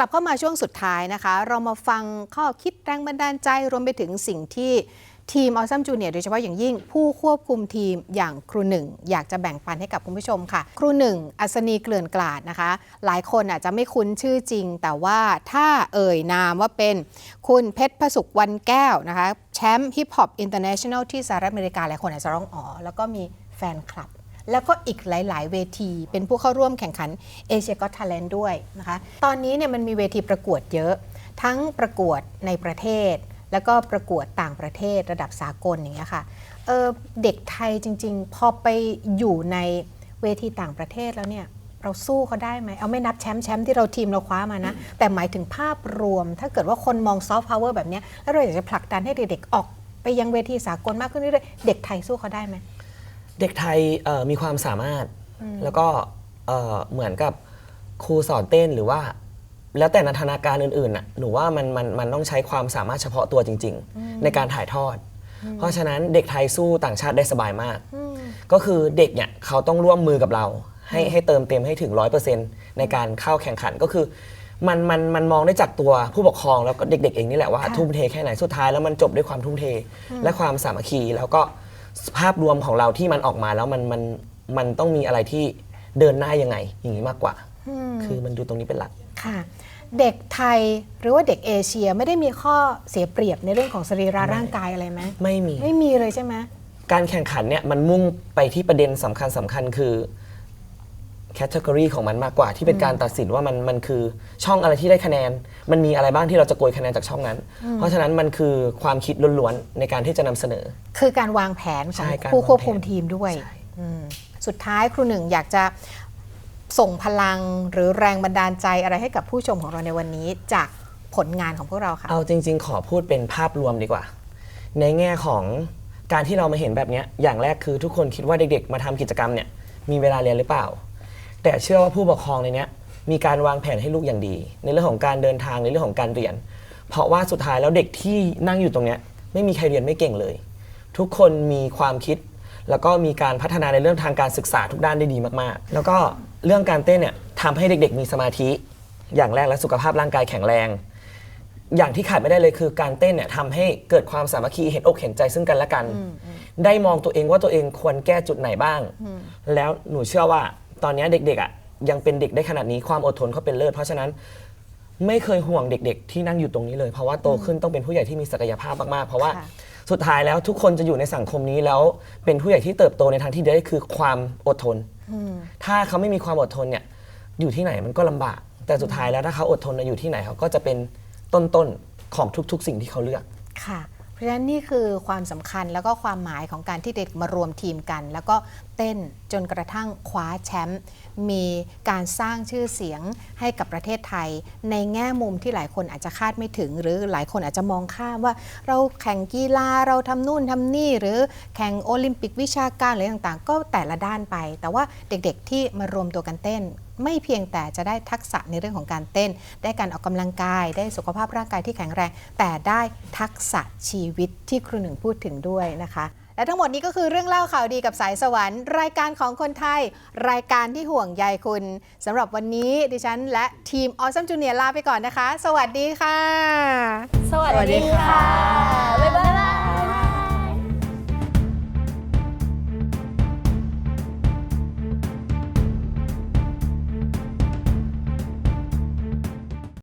ลับเข้ามาช่วงสุดท้ายนะคะ เรามาฟังข้อคิดแรงบันดาลใจรวมไปถึงสิ่งที่ทีมออซัมจูเนียโดยเฉพาะอย่างยิ่งผู้ควบคุมทีมอย่างครูหนึ่ง อยากจะแบ่งปันให้กับคุณผู้ชมค่ะ ครูหนึ่งอัศนีเกลื่อนกลาดนะคะ หลายคนอาจจะไม่คุ้นชื่อจริง แต่ว่าถ้าเอ่ยนามว่าเป็นคุณเพชรพสุขวันแก้วนะคะ แชมป์ฮิปฮอปอินเตอร์เนชั่นแนลที่สหรัฐอเมริกาหลายคนอาจจะร้องอ๋อ แล้วก็มีแฟนคลับ แล้วก็อีกหลาย ๆ เวที เป็นผู้เข้าร่วมแข่งขันเอเชียก็ท l เลนด้วยนะคะ ตอนนี้เนี่ยมันมีเวทีประกวดเยอะ ทั้งประกวดในประเทศ แล้วก็ประกวดต่างประเทศระดับสากลอย่างเงี้ยค่ะเออเด็กไทยจริง ๆ พอไปอยู่ในเวทีต่างประเทศแล้วเนี่ยเราสู้เขาได้ไหม เอาไม่นับแชมป์แชมป์ที่เราทีมเราคว้ามานะ แต่หมายถึงภาพรวม ถ้าเกิดว่าคนมองซอฟต์พาวเวอร์แบบนี้ แล้วเราอยากจะผลักดันให้เด็กๆออกไปยังเวทีสากลมากขึ้นเรื่อยๆ เด็กไทยสู้เขาได้ไหม เด็กไทยเอ่อมีความสามารถ แล้วก็เอ่อเหมือนกับครูสอนเต้นหรือว่า แล้วแต่นันทนาการอื่นๆน่ะหนูว่ามันมันมันต้องใช้ความสามารถเฉพาะตัวจริง ๆ ในการถ่ายทอด เพราะฉะนั้นเด็กไทยสู้ต่างชาติได้สบายมาก ก็คือเด็กเนี่ยเขาต้องร่วมมือกับเรา ให้ให้เติมเต็มให้ถึง100%ในการเข้าแข่งขันก็คือ มันมันมันมองได้จากตัวผู้ปกครองแล้วก็เด็กๆเองนี่แหละว่าค่ะทุ่มเทแค่ไหนสุดท้ายแล้วมันจบด้วยความทุ่มเท และความสามัคคีแล้วก็ ภาพรวมของเราที่มันออกมาแล้วมันมันมันต้องมีอะไรที่เดินหน้ายังไง อย่างนี้มากกว่าคือมันดูตรงนี้เป็นหลัก ค่ะ เด็กไทยหรือว่าเด็กเอเชียไม่ได้มีข้อเสียเปรียบในเรื่องของสรีระร่างกายอะไรไหมไม่มี ไม่มีเลยใช่ไหมการแข่งขันเนี่ยมันมุ่งไปที่ประเด็นสำคัญสำคัญคือแคตตากรีของมันมากกว่าที่เป็นการตัดสินว่ามันมันคือช่องอะไรที่ได้คะแนน มันมีอะไรบ้างที่เราจะโกยคะแนนจากช่องนั้น เพราะฉะนั้นมันคือความคิดล้วนๆในการที่จะนำเสนอ คือการวางแผนขใช่องการผู้ควบวางแผนคุมทีมด้วยใช่ อืมสุดท้ายครูหนึ่งอยากจะส่งพลังหรือแรงบันดาลใจอะไรให้กับผู้ชมของเราในวันนี้จากผลงานของพวกเราค่ะ เอาจริง ๆ ขอพูดเป็นภาพรวมดีกว่า ในแง่ของการที่เรามาเห็นแบบเนี้ยอย่างแรกคือทุกคนคิดว่าเด็กๆ มาทำกิจกรรมเนี่ยมีเวลาเรียนหรือเปล่า แต่เชื่อว่าผู้ปกครองในเนี้ย มีการวางแผนให้ลูกอย่างดี ในเรื่องของการเดินทางในเรื่องของการเรียน เพราะว่าสุดท้ายแล้วเด็กที่นั่งอยู่ตรงเนี้ยไม่มีใครเรียนไม่เก่งเลย ทุกคนมีความคิด แล้วก็มีการพัฒนาในเรื่องทางการศึกษาทุกด้านได้ดีมากๆ แล้วก็เรื่องการเต้นเนี่ยทำให้เด็กๆ มีสมาธิ อย่างแรกและสุขภาพร่างกายแข็งแรง อย่างที่ขาดไม่ได้เลยคือการเต้นเนี่ยทำให้เกิดความสามัคคีเห็นอกเห็นใจซึ่งกันและกัน ได้มองตัวเองว่าตัวเองควรแก้จุดไหนบ้าง แล้วหนูเชื่อว่าตอนเนี้ยเด็กๆอะ ยังเป็นเด็กได้ขนาดนี้ความอดทนเขาเป็นเลิศเพราะฉะนั้นไม่เคยห่วงเด็ก ๆ ที่นั่งอยู่ตรงนี้เลย เพราะว่าโตขึ้นต้องเป็นผู้ใหญ่ที่มีศักยภาพมากๆ เพราะว่าค่ะสุดท้ายแล้วทุกคนจะอยู่ในสังคมนี้แล้วเป็นผู้ใหญ่ที่เติบโตในทางที่ดีได้คือความอดทน ถ้าเขาไม่มีความอดทนเนี่ยอยู่ที่ไหนมันก็ลำบาก แต่สุดท้ายแล้วถ้าเขาอดทนอยู่ที่ไหนเขาก็จะเป็นต้นๆของทุกๆ สิ่งที่เขาเลือก ค่ะ เพราะฉะนั้นนี่คือความสำคัญแล้วก็ความหมายของการที่เด็กมารวมทีมกัน แล้วก็เต้น จนกระทั่งคว้าแชมป์มีการสร้างชื่อเสียงให้กับประเทศไทย ในแง่มุมที่หลายคนอาจจะคาดไม่ถึง หรือหลายคนอาจจะมองข้ามว่า เราแข่งกีฬาเราทำนู่นทำนี่ หรือแข่งโอลิมปิกวิชาการอะไรต่างๆ ก็แต่ละด้านไป แต่ว่าเด็กๆที่มารวมตัวกันเต้นไม่เพียงแต่จะได้ทักษะในเรื่องของการเต้น ได้การออกกำลังกาย ได้สุขภาพร่างกายที่แข็งแรง แต่ได้ทักษะชีวิตที่ครูหนึ่งพูดถึงด้วยนะคะ และทั้งหมดนี้ก็คือเรื่องเล่าข่าวดีกับสายสวรรค์ รายการของคนไทย รายการที่ห่วงใยคุณสำหรับวันนี้ดิฉันและทีมออซัมจูเนียลาไปก่อนนะคะ สวัสดีค่ะ สวัสดีค่ะ